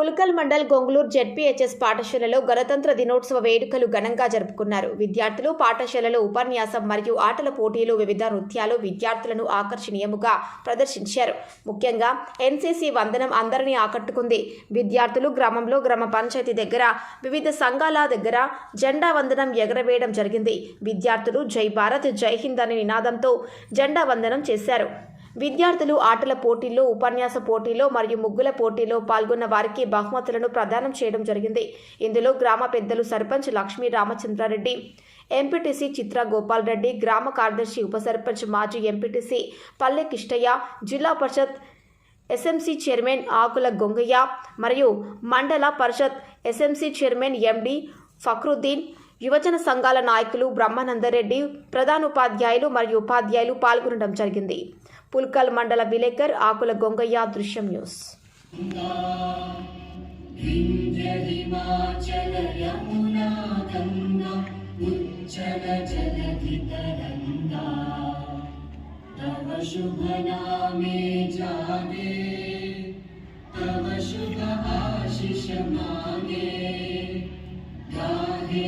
Pulkal mandal గొంగులూరు ZPHS పాఠశాలలో గణతంత్ర దినోత్సవ వేడుకలు ఘనంగా జరుపుకున్నారు. విద్యార్థులు పాఠశాలలో ఉపన్యాసం మరియు ఆటల పోటీలు వివిధ నృత్యాలు విద్యార్థులను ఆకర్షణీయముగా ప్రదర్శించారు. ముఖ్యంగా ఎన్సీసీ వందనం అందరినీ ఆకట్టుకుంది. విద్యార్థులు గ్రామంలో గ్రామ పంచాయతీ దగ్గర వివిధ సంఘాల దగ్గర జెండా వందనం ఎగరవేయడం జరిగింది. విద్యార్థులు జై భారత్ జై హింద్ అనే నినాదంతో జెండా వందనం చేశారు. విద్యార్థులు ఆటల పోటీల్లో ఉపన్యాస పోటీలో మరియు ముగ్గుల పోటీలో పాల్గొన్న వారికి బహుమతులను ప్రదానం చేయడం జరిగింది. ఇందులో గ్రామ పెద్దలు సర్పంచ్ లక్ష్మీ రామచంద్రారెడ్డి ఎంపీటీసీ చిత్ర గోపాల్ రెడ్డి గ్రామ కార్యదర్శి ఉప సర్పంచ్ మాజీ ఎంపీటీసీ పల్లె కిష్టయ్య జిల్లా పరిషత్ ఎస్ఎంసీ చైర్మన్ ఆకుల గొంగయ్య మరియు మండల పరిషత్ ఎస్ఎంసీ చైర్మన్ ఎండి ఫక్రుద్దీన్ యువజన సంఘాల నాయకులు బ్రహ్మానందరెడ్డి ప్రధానోపాధ్యాయులు మరియు ఉపాధ్యాయులు పాల్గొనడం జరిగింది పుల్కల్ మండల విలేకర్ ఆకుల గొంగయ్య దృశ్యం న్యూస్ हिमाचल यमुना गङ्गा उच्चल जलधितरङ्गा तव शुभ नामे जागे तव शुभ आशिष मागे गाहे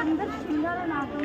అందరు చిన్నోళ్ళు నాకు